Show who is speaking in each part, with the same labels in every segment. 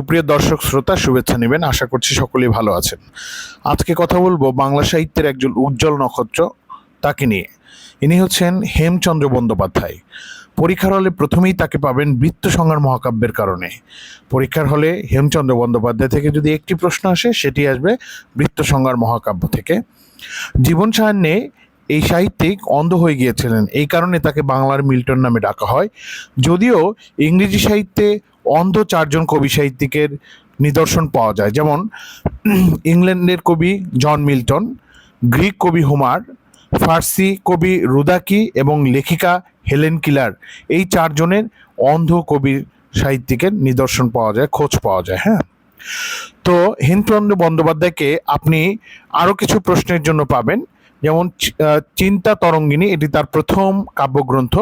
Speaker 1: সুপ্রিয় দর্শক শ্রোতা, শুভেচ্ছা নেবেন। আশা করছি সকলেই ভালো আছেন। আজকে কথা বলব বাংলা সাহিত্যের একজন উজ্জ্বল নক্ষত্র তাকে নিয়ে। ইনি হচ্ছেন হেমচন্দ্র বন্দ্যোপাধ্যায়। পরীক্ষার হলে প্রথমেই তাকে পাবেন বৃত্ত মহাকাব্যের কারণে। পরীক্ষার হলে হেমচন্দ্র বন্দ্যোপাধ্যায় থেকে যদি একটি প্রশ্ন আসে, সেটি আসবে বৃত্ত সংহার মহাকাব্য থেকে। জীবন সাহান্যে এই সাহিত্যিক অন্ধ হয়ে গিয়েছিলেন। এই কারণে তাকে বাংলার মিল্টন নামে ডাকা হয়। যদিও ইংরেজি সাহিত্যে অন্ধ চারজন কবি সাহিত্যিকের নিদর্শন পাওয়া যায়। যেমন ইংল্যান্ডের কবি জন মিল্টন, গ্রিক কবি হোমার, ফার্সি কবি রুদাকি এবং লেখিকা হেলেন কিলার এই চারজনের অন্ধ কবি সাহিত্যিকের নিদর্শন পাওয়া যায়, খোঁজ পাওয়া যায় হ্যাঁ। তো হেমচন্দ্র বন্দ্যোপাধ্যায়কে আপনি আরও কিছু প্রশ্নের জন্য পাবেন। যেমন চিন্তা তরঙ্গিনী, এটি তার প্রথম কাব্যগ্রন্থ।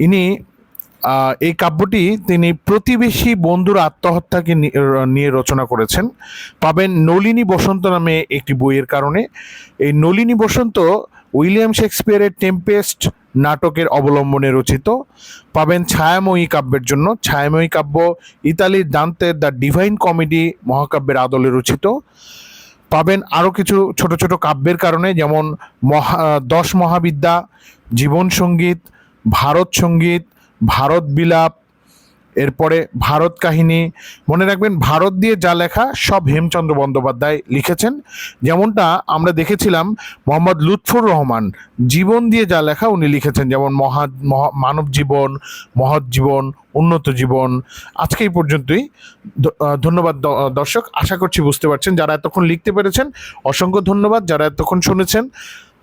Speaker 1: ইনি এই কাব্যটি তিনি প্রতিবেশী বন্ধুর আত্মহত্যাকে নিয়ে রচনা করেছেন। পাবেন নলিনী বসন্ত নামে একটি বইয়ের কারণে। এই নলিনী বসন্ত উইলিয়াম শেক্সপিয়ারের টেম্পেস্ট নাটকের অবলম্বনে রচিত। পাবেন ছায়াময়ী কাব্যের জন্য। ছায়াময়ী কাব্য ইতালির দান্তের দ্য ডিভাইন কমেডি মহাকাব্যের আদলে রচিত। পাবেন আরও কিছু ছোট ছোট কাব্যের কারণে, যেমন মহা দশ মহাবিদ্যা, জীবন সংগীত, ভারত সংগীত ভারত বিলাপ, এরপরে ভারত কাহিনী। মনে রাখবেন, ভারত দিয়ে যা লেখা সব হেমচন্দ্র বন্দ্যোপাধ্যায় লিখেছেন। যেমনটা আমরা দেখেছিলাম মোহাম্মদ লুৎফর রহমান, জীবন দিয়ে যা লেখা উনি লিখেছেন। যেমন মহা মানব জীবন, মহৎ জীবন, উন্নত জীবন। আজকে এই পর্যন্তই। ধন্যবাদ দর্শক। আশা করছি বুঝতে পারছেন। যারা এতক্ষণ লিখতে পেরেছেন, অসংখ্য ধন্যবাদ। যারা এতক্ষণ শুনেছেন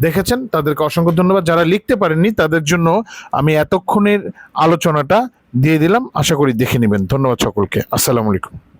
Speaker 1: দেখেছেন, তাদেরকে অসংখ্য ধন্যবাদ। যারা লিখতে পারেননি, তাদের জন্য আমি এতক্ষণের আলোচনাটা দিয়ে দিলাম। আশা করি দেখে নেবেন। ধন্যবাদ সকলকে। আসসালামু আলাইকুম।